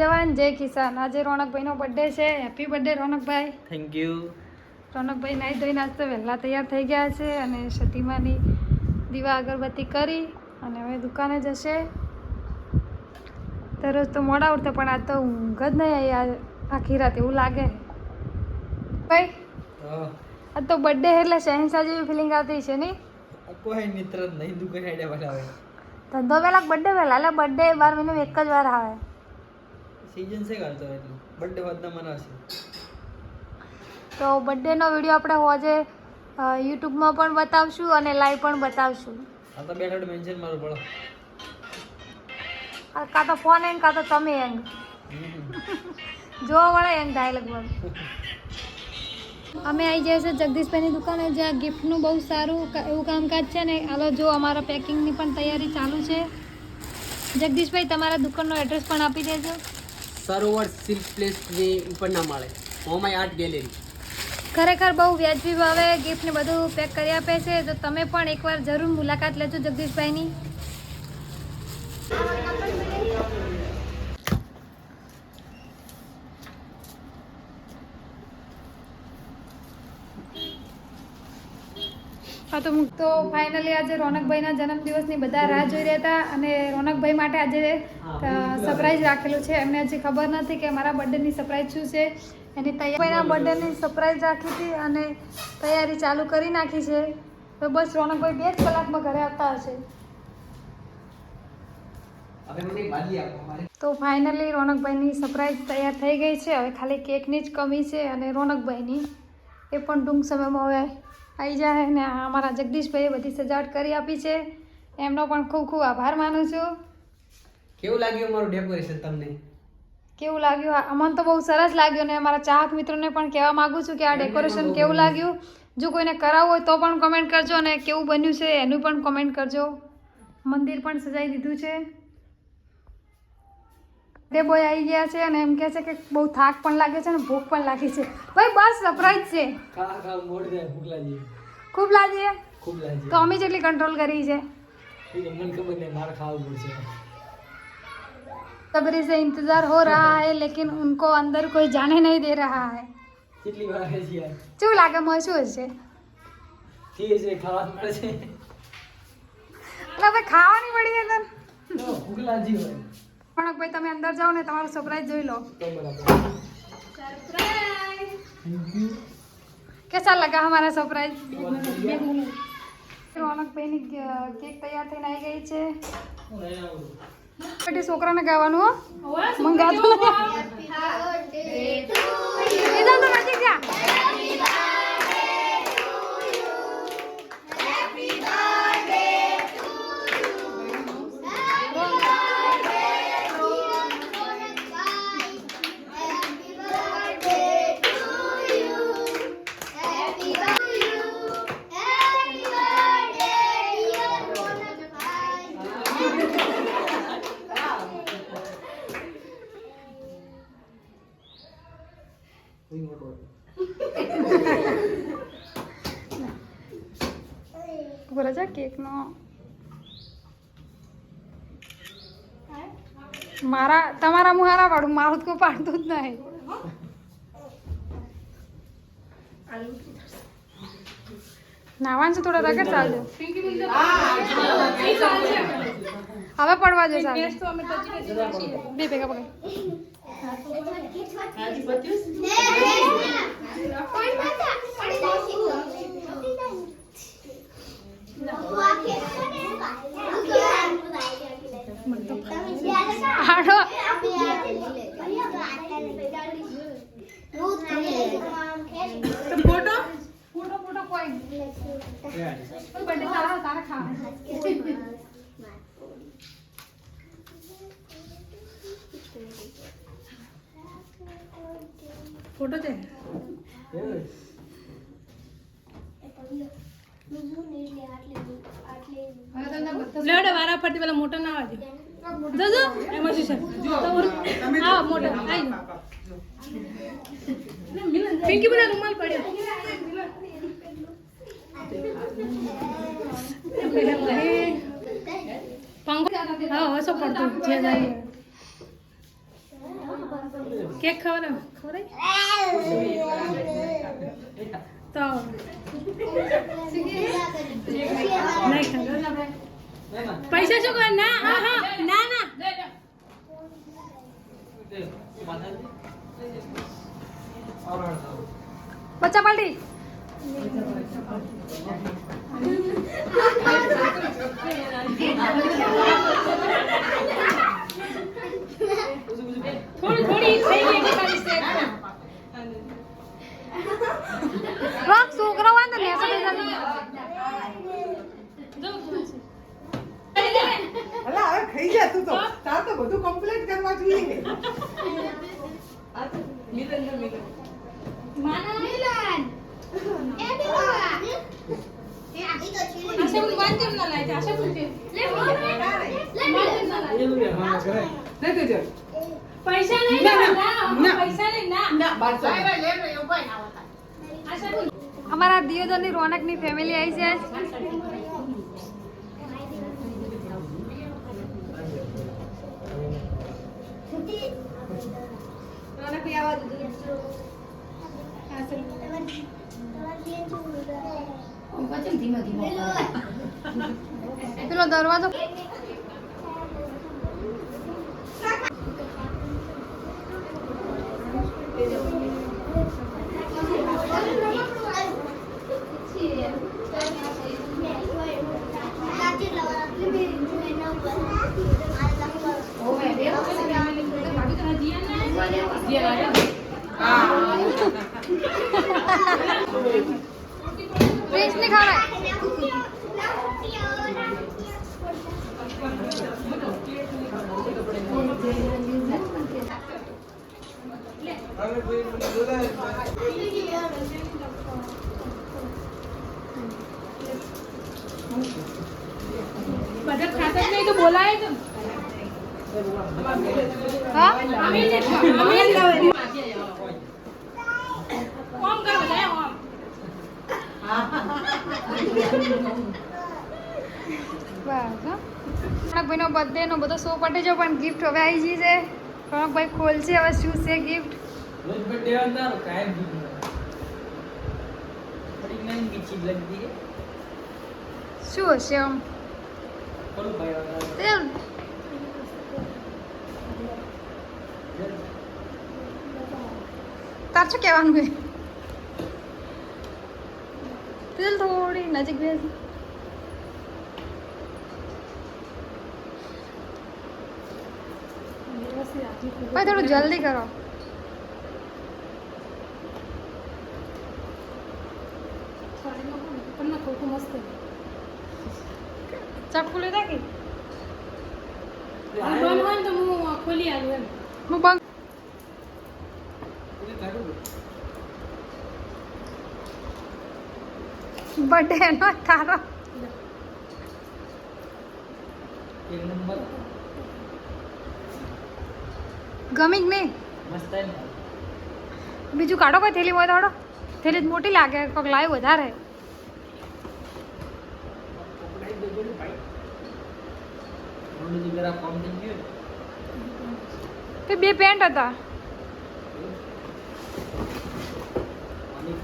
જવાન. જય કિસાન. આજે રોનકભાઈનો બર્થડે છે. Happy birthday રોનકભાઈ. થેન્ક યુ રોનકભાઈ નાઈ ધોઈને આજ તો વહેલા તૈયાર થઈ ગયા છે અને સતીમાની દીવા અગરબત્તી કરી અને હવે દુકાને જશે. દરરોજ તો મોડા ઉઠતો પણ આજ તો ઊંઘ જ નહીં આવી આખી રાત. એવું લાગે. ભાઈ આ તો બર્થડે એટલે શહેનશાહ જેવી ફિલિંગ આવતી છે નહીં? કોઈ મિત્ર નહીં દુકાને ધંધો પહેલાં બર્થડે પહેલાં એટલે બર્થડે બાર મહિને એક જ વાર આવે. સીઝન છે કરતો એટલું? બર્થડે વાદના મનાવશે તો બર્થડેનો વીડિયો આપણે હોજે યુટ્યુબમાં પણ બતાવશું અને લાઈવ પણ બતાવશું. આ તો બેઠા મેન્શન મારું પડો. આ કાં તો ફોન એંગ કાં તો તમે એંગ જોવા વાળા એંગ થાય લગભગ. અમે આવી જઈએ છીએ જગદીશભાઈની દુકાને જ્યાં ગિફ્ટનું બહુ સારું એવું કામકાજ છે ને હાલો જો અમારા પેકિંગની પણ તૈયારી ચાલુ છે. જગદીશભાઈ તમારા દુકાનનો એડ્રેસ પણ આપી દેજો. સરોવર સિલ્ક પ્લેસની ઉપરના માળે. Homai art gallery. ખરેખર બહુ વ્યાજબી ભાવે ગિફ્ટ ને બધું પેક કરી આપે છે. તો તમે પણ એકવાર જરૂર મુલાકાત લેજો જગદીશભાઈની. તો હું તો ફાઇનલી આજે રોનકભાઈના જન્મદિવસની બધા રાહ જોઈ રહ્યા હતા અને રોનકભાઈ માટે આજે સરપ્રાઈઝ રાખેલું છે. એમને હજી ખબર નથી કે મારા બર્થડેની સરપ્રાઈઝ શું છે. એની તૈયારીના બર્થડેની સરપ્રાઈઝ રાખી હતી અને તૈયારી ચાલુ કરી નાખી છે. તો બસ રોનકભાઈ બે જ કલાકમાં ઘરે આવતા હશે. હવે મને બાજી આપો મારે. તો ફાઇનલી રોનકભાઈની સરપ્રાઈઝ તૈયાર થઈ ગઈ છે. હવે ખાલી કેકની જ કમી છે અને રોનકભાઈની એ પણ ટૂંક સમયમાં હવે આવી જાય ને આ અમારા જગદીશભાઈએ બધી સજાવટ કરી આપી છે. એમનો પણ ખૂબ ખૂબ આભાર માનું છું. કેવું લાગ્યું અમારું ડેકોરેશન તમને? કેવું લાગ્યું? આ- અમને તો બહુ સરસ લાગ્યું ને અમારા ચાહક મિત્રોને પણ કહેવા માગું છું કે આ ડેકોરેશન કેવું લાગ્યું? જો કોઈને કરાવવું હોય તો પણ કમેન્ટ કરજો અને કેવું બન્યું છે એનું પણ કમેન્ટ કરજો. મંદિર પણ સજાઈ દીધું છે. બે બોય આવી ગયા છે અને એમ કહે છે કે બહુ થાક પણ લાગે છે અને ભૂખ પણ લાગી છે ભાઈ બસ સરપ્રાઈઝ છે ખા ખા મોડ જાય ભૂખ લાગી ખૂબ લાગી છે ખૂબ લાગી તો અમે જેટલી કંટ્રોલ કરી છે ઠીક है, મને ખબર નહીં મારે ખાવું પડશે सब्री से इंतजार हो रहा है लेकिन उनको अंदर कोई जाने नहीं दे रहा है કેટલી વાર છે યાર શું લાગે મહેસૂસ છે ઠીક છે ખાવા મળે છે એટલે હવે ખાવાની પડી છે તને તો ભૂખ લાગી હોય કણકભાઈ તમે અંદર જાઓ ને તમારો સરપ્રાઈઝ જોઈ લો. કેસા લગા હમારા સરપ્રાઈઝ રોનક ભાઈની કેક તૈયાર થઈને આવી ગઈ છે. બેટી છોકરાને ગાવાનું હો. મંગાતું નથી તો નજીક જા બોલો છે કેકનો મારા તમારા મુહારા પાડું મારું તો કોઈ પાડતું જ હવે પડવા જો ચાલજો બે ભેગા પકડ. આડો ફોટો ફોટો ફોટો કોઈ બર્થડે તારા તારા ખાવા ફોટો છે લેવડે વારા પરથી પેલા મોટા ના આવજે જોજો એમાં છે? હા મોટો આવી પિંકી બધા રૂમાલ પડ્યો. હા હસો પડતો. જે જાય. કેક ખવડાવ ખવડાય નહીં ખાવ. પૈસા શું કર ના હા હા ના ના પચા પાલટી થોડી થોડી થઈ ગઈ એટલે ખાલી step પર. રોક છોકરો હોય ને નેસો બેસા જો, જો. અલા હવે ખાઈ જા તું તો તાર તો બધું કમ્પ્લીટ કરવા જોઈએ આશા બોલ વાંચ કેમ ના લાય છે? આશા બોલ છે. નહીં તો ચાલ. પૈસા નહીં. પૈસા નહીં ના અમારા દિયોદરની રોનકની ફેમિલી આવી છે પેલો દરવાજો બધા ખાતા નહીં તો હા અમે અમે બધો શો પટે છે પણ ગિફ્ટ હવે આવી ગઈ છે રોનકભાઈ ખોલશે હવે શું છે ગિફ્ટ રોજ બર્થડે અંદર કાયમ દીધું થોડીક નહીં બીચી લગતી છે શું હશે આમ? બોલું ભાઈ તાર શું કહેવાનું છે? તેલ થોડી નજીક બે ભાઈ થોડું જલ્દી કરો. તમને ખોખું મસ્ત બંધ હોય તો હું ખોલી આલું એમ. હું બંધ બર્થડે નો તારો ગમી જ નહીં બીજું કાઢો કોઈ થેલી હોય તો થેલી મોટી લાગે કોઈક લાવી વધારે થોડું જ જરા કોમ થઈ ગયું. તે બે પેન્ટ હતા. પાણી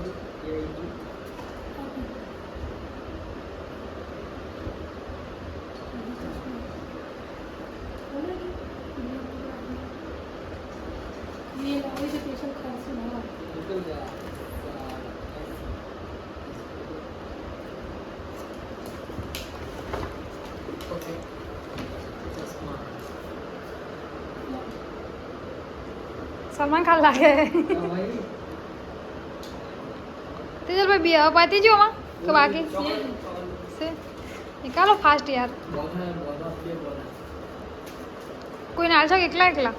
હતું આવી ગયું. એ લાવે છે સ્પેશિયલ ખાસું ના હોય. નીકળ જા ઓકે ચશ્મા સલમાન ખાન લાગે. ભાઈ તેજલ ભાઈ બી, હવે પતી ગયો આમાં કે બાકી? છે? નિકાલો ફાસ્ટ યાર. કોઈને હાલશો કે એકલા એકલા?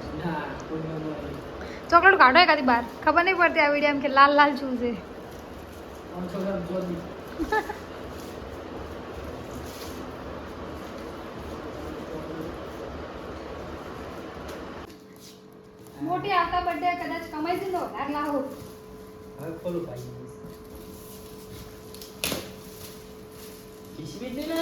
ચોકલેટ કાઢો એકાદી બહાર ખબર નહીં પડતી આ વીડિયો એમ કે લાલ લાલ શું મોટી આવતા બર્થડે કદાચ કમાઈ દીધો નાર લાવો. હવે ખોલું ભાઈ. કિસ્મિત ને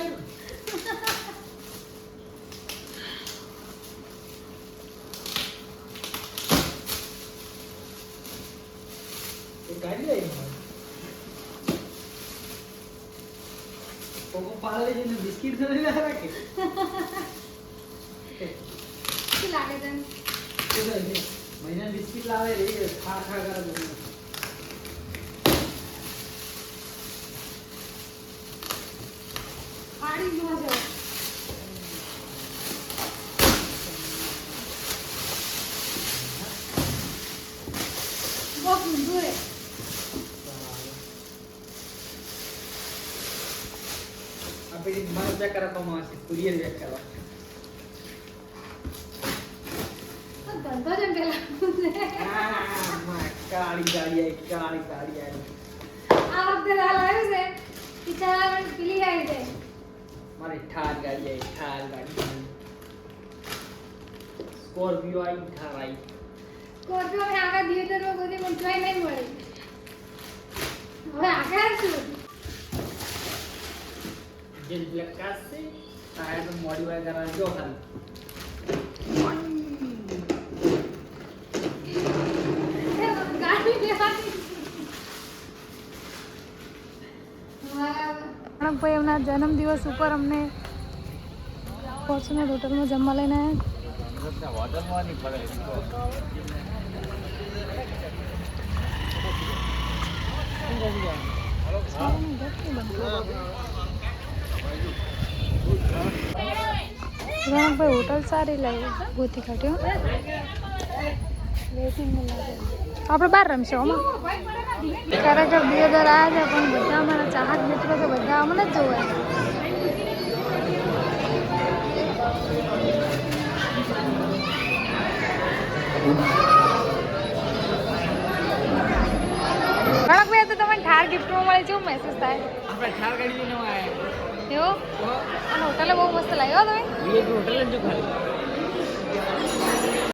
એ કાઢી લાગે તને મહિના બિસ્કિટ લાવે રે ખા ખા કરે. પાણી ન જાય બહુ ઊંધું રે આ પેલી મારે ચેક કરવામાં આવશે કુરિયર ચેક કરવા ધંધો જેમ પેલા આ, માં કાળી ગાડી આવી કાળી ગાડી આવી આ વખતે હાલ આવ્યું છે બિચારા પીલી આવી જાય મારી ઠાર ગાડી આવી ઠાર ગાડી સ્કોર્પિયો આવી ઠાર આવી સ્કોર્પિયો મેં આગળ થિયેટરમાં કોઈ પણ નહીં મળી હવે આગળ શું જે લકાશ છે તારે તો મોડીફાય કરાવી જો ખાલી ગાડી લેવાની ભાઈ એમના જન્મદિવસ ઉપર અમને ફોર્ચ્યુનર હોટલમાં જમવા લઈને રણકભાઈ ભાઈ હોટલ સારી લાગી ભૂતી કાઢ્યો આપણે બહાર રમશે ઓમાં ખરેખર બે હજાર આવ્યા છે, પણ બધા અમારા બધા અમને જ જોવે કણકભાઈ તો તમને ઠાર ગિફ્ટમાં મળે છે મેસેજ થાય આપણે ઠાર ગાડી ન આવે એવો અને હોટલે બહુ મસ્ત લાગ્યો તમે હોટલ જ જો ખાલી